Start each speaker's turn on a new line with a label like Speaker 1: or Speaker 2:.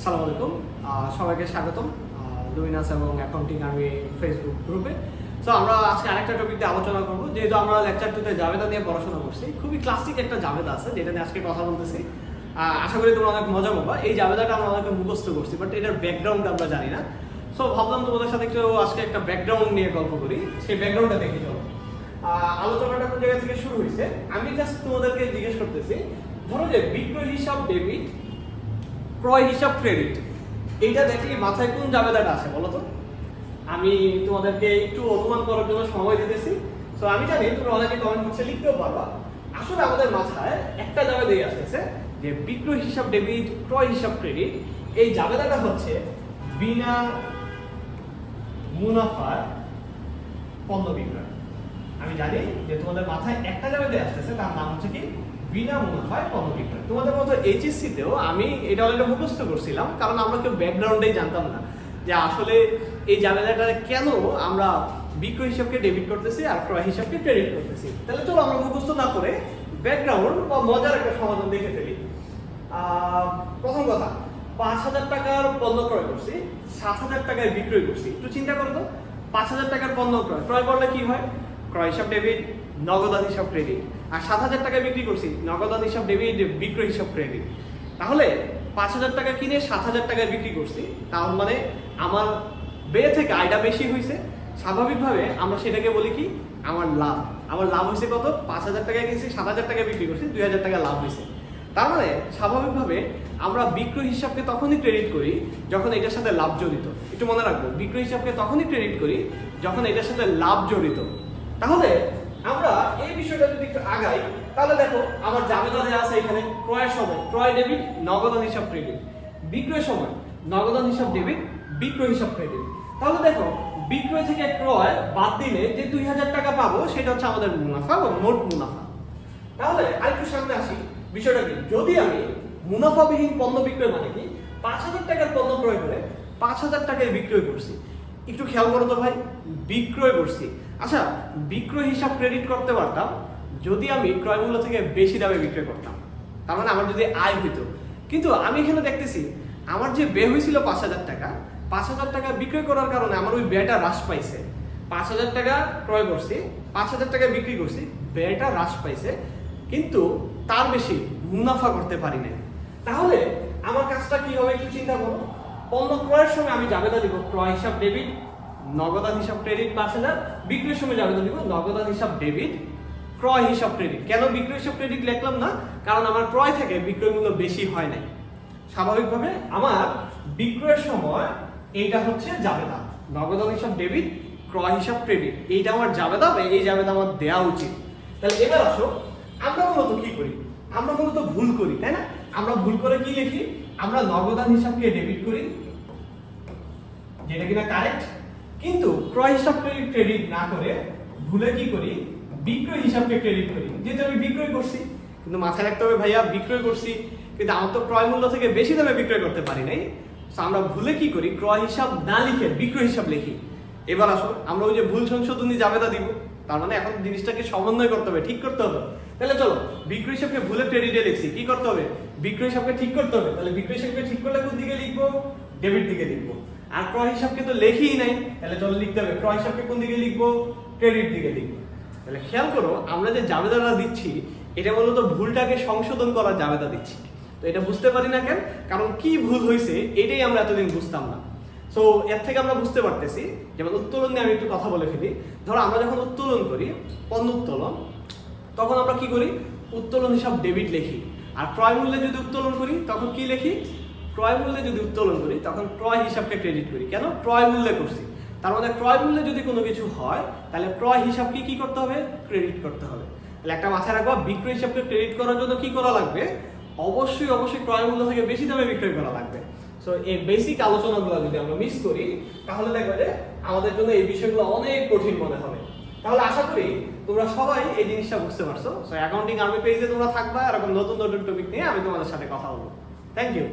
Speaker 1: আসসালামু আলাইকুম। সবাইকে স্বাগতম। লুইনাস এবং অ্যাকাউন্টিং আমি ফেসবুক গ্রুপে তো আমরা আজকে আরেকটা টপিক দিয়ে আলোচনা করব। যেহেতু আমরা লেকচার টুতে জাবেদা নিয়ে পড়াশোনা করছি, খুবই ক্লাসিক একটা জাবেদা আছে, যেটা নিয়ে আজকে কথা বলতেছি। আশা করি তোমরা অনেক মজা পাবা। এই জাবেদাটা আমরা অনেকে মুখস্থ করছি বাট এটার ব্যাকগ্রাউন্ড আমরা জানি না। সো ভাবলাম তোমাদের সাথে একটু আজকে একটা ব্যাকগ্রাউন্ড নিয়ে গল্প করি। সেই ব্যাকগ্রাউন্ডটা দেখে চলো। আলোচনাটা কোন জায়গা থেকে শুরু হয়েছে? আমি জাস্ট তোমাদেরকে জিজ্ঞেস করতেছি, ধরো যে বিক্রয় হিসাব ডেবিট ক্রয় হিসাব ক্রেডিট এইটা দেখলে মাথায় কোন জাবেদাটা আছে বলো তো? আমি তোমাদেরকে একটু অনুমান করার জন্য সময় দিতেছি। তো আমি জানি তোমরা অনেকে কমেন্ট বক্সে লিখতেও পারবা। আসলে আমাদের মাথায় একটা জাবেদাই আসতেছে যে বিক্রয় হিসাব ডেবিট ক্রয় হিসাব ক্রেডিট এই জাবেদাটা হচ্ছে বিনা মুনাফার পণ্য বিক্রয়। আমি জানি যে তোমাদের মাথায় একটা জায়গাতে আসতেছে, তার নাম হচ্ছে কি? বিনা মুনাফায় পণ্য তোমাদের মতো এইচএসসি তেও আমি এটা অলরেডি মুখস্থ করছিলাম, কারণ আমরা কেউ ব্যাকগ্রাউন্ডেই জানতাম না যে আসলে এই জামেলাটা কেন আমরা বিক্রয় হিসাবকে ডেবিট করতেছি আর ক্রয় হিসাবকে ক্রেডিট করতেছি। তাহলে চলো আমরা মুখস্থ না করে ব্যাকগ্রাউন্ড বা মজার একটা সমাধান দেখে ফেলি। প্রথম কথা, পাঁচ হাজার টাকার পণ্য ক্রয় করছি, সাত হাজার টাকায় বিক্রয় করছি। একটু চিন্তা করো তো, পাঁচ হাজার টাকার পণ্য ক্রয় ক্রয় করলে কি হয়? ক্রয় হিসাব ডেবিট নগদান হিসাব ক্রেডিট আর সাত হাজার টাকায় বিক্রি করছি নগদান হিসাব ডেবিট বিক্রয় হিসাব ক্রেডিট তাহলে পাঁচ হাজার টাকা কিনে সাত হাজার টাকায় বিক্রি করছি, তার মানে আমার ব্যয় থেকে আয়টা বেশি হয়েছে স্বাভাবিকভাবে আমরা সেটাকে বলি কি? আমার লাভ। আমার লাভ হয়েছে কত? পাঁচ হাজার টাকায় কিনছি, সাত হাজার টাকায় বিক্রি করছি, দুই হাজার টাকা লাভ হয়েছে তার মানে স্বাভাবিকভাবে আমরা বিক্রয় হিসাবকে তখনই ক্রেডিট করি যখন এটার সাথে লাভ জড়িত। একটু মনে রাখব, বিক্রয় হিসাবকে তখনই ক্রেডিট করি যখন এটার সাথে লাভ জড়িত। তাহলে আমরা এই বিষয়টা যদি একটু আগাই, তাহলে দেখো আমার জাবেদা দেওয়া আছে এখানে ক্রয়ের সময়। ক্রয় ডেবিট নগদান হিসাব ক্রেডিট। বিক্রয় সময় নগদান হিসাব ডেবিট, বিক্রয় হিসাব ক্রেডিট। তাহলে দেখো, বিক্রয় থেকে ক্রয় বাদ দিলে যে দুই হাজার টাকা পাবো, সেটা হচ্ছে আমাদের মুনাফা বা মোট মুনাফা। তাহলে আরেকটু সামনে আসি, বিষয়টা কি? যদি আমি মুনাফাবিহীন পণ্য বিক্রয় মানে কি, পাঁচ হাজার টাকার পণ্য ক্রয় করে পাঁচ হাজার টাকায় বিক্রয় করছি। একটু খেয়াল করো তো ভাই, বিক্রয় করছি। আচ্ছা বিক্রয় হিসাব ক্রেডিট করতে পারতাম, যদি আমি ক্রয় মূল্য থেকে বেশি দামে বিক্রয় করতাম। তার মানে আমার যদি আয় হইতো। কিন্তু আমি এখানে দেখতেছি, আমার যে ব্যয় হয়েছিল পাঁচ হাজার টাকা, পাঁচ হাজার টাকা বিক্রয় করার কারণে আমার ওই ব্যয়টা হ্রাস পাইছে। পাঁচ হাজার টাকা ক্রয় করছি, পাঁচ হাজার টাকা বিক্রি করছি, ব্যয়টা হ্রাস পাইছে, কিন্তু তার বেশি মুনাফা করতে পারি না তাহলে আমার কাজটা কি হবে একটু চিন্তা করো। পণ্য ক্রয়ের সময় আমি জাবেদা দিব, ক্রয় হিসাব ডেবিট নগদান হিসাব ক্রেডিট হাজার বিক্রির সময় জাবেদা দিব নগদান হিসাব ডেবিট ক্রয় হিসাব ক্রেডিট কেন বিক্রয় হিসাব ক্রেডিট লিখলাম না? কারণ আমার ক্রয় থেকে বিক্রয় মূল্য বেশি হয় নাই। স্বাভাবিকভাবে আমার বিক্রয়ের সময় এইটা হচ্ছে জাবেদা নগদান হিসাব ডেবিট ক্রয় হিসাব ক্রেডিট এইটা আমার জাবেদা বা এই জাবেদা আমার দেওয়া উচিত। তাহলে এবার আসো, আমরা মূলত কি করি? আমরা মূলত ভুল করি, তাই না? আমরা ভুল করে কি লিখি? আমরা নগদান হিসাবকে ডেবিট করি। যেটা কিনা কারেক্ট কিন্তু ক্রয় হিসাব ক্রেডিট ক্রেডিট না করে ভুলে কি করি? বিক্রয় হিসাবকে ক্রেডিট করি। যেহেতু আমি বিক্রয় করছি, কিন্তু মাথায় রাখতে হবে ভাইয়া, বিক্রয় করছি, কিন্তু আমার তো ক্রয় মূল্য থেকে বেশি দামে বিক্রয় করতে পারি নাই। আমরা ভুলে কি করি? ক্রয় হিসাব না লিখে বিক্রয় হিসাব লিখি। এবার আসো আমরা ওই যে ভুল সংশোধনী জাবেদা দিব। তার মানে এখন জিনিসটাকে সমন্বয় করতে হবে, ঠিক করতে হবে। তাহলে চলো, বিক্রয় হিসাবকে ভুলে ক্রেডিটে লিখছি। কি করতে হবে? বিক্রয় হিসাবকে ঠিক করতে হবে। তাহলে বিক্রয় হিসাবকে ঠিক করলে কোন দিকে লিখব? ডেবিট দিকে লিখব। আর ক্রয় হিসাবকে তো লেখিই নাই। তাহলে চলো লিখতে হবে। ক্রয় হিসাবকে কোন দিকে লিখব? ক্রেডিট দিকে লিখব। তাহলে খেয়াল করো, আমরা যে জাবেদাটা দিচ্ছি, এটা মূলত ভুলটাকে সংশোধন করার জাবেদা দিচ্ছি। তো এটা বুঝতে পারি না কেন? কারণ কি ভুল হয়েছে, এটাই আমরা এতদিন বুঝতাম না। সো এর থেকে আমরা বুঝতে পারতেছি। যেমন উত্তোলন নিয়ে আমি একটু কথা বলে ফেলি। ধরো, আমরা যখন উত্তোলন করি, পণ্য উত্তোলন, তখন আমরা কি করি? উত্তোলন হিসাব ডেবিট লিখি। আর ক্রয় মূল্যে যদি উত্তোলন করি, তখন কি লিখি? ক্রয় মূল্যে যদি উত্তোলন করি, তখন ক্রয় হিসাবকে ক্রেডিট করি। কেন? ক্রয় মূল্যে করছি। তার মানে ক্রয় মূল্যে যদি কোনো কিছু হয়, তাহলে ক্রয় হিসাবকে কি করতে হবে? ক্রেডিট করতে হবে। তাহলে একটা মাথায় রাখব, বিক্রয় হিসাবকে ক্রেডিট করার জন্য কি করা লাগবে? অবশ্যই অবশ্যই ক্রয় মূল্য থেকে বেশি দামে বিক্রয় করা লাগবে। সো এই বেসিক আলোচনাগুলো যদি আমরা মিস করি, তাহলে দেখবে যে আমাদের জন্য এই বিষয়গুলো অনেক কঠিন মনে হবে। তাহলে আশা করি তোমরা সবাই এই জিনিসটা বুঝতে পারছ। সো অ্যাকাউন্টিং আর্মি পেজে তোমরা থাকবা, এরকম নতুন নতুন টপিক নিয়ে আমি তোমাদের সাথে কথা বলব। Thank you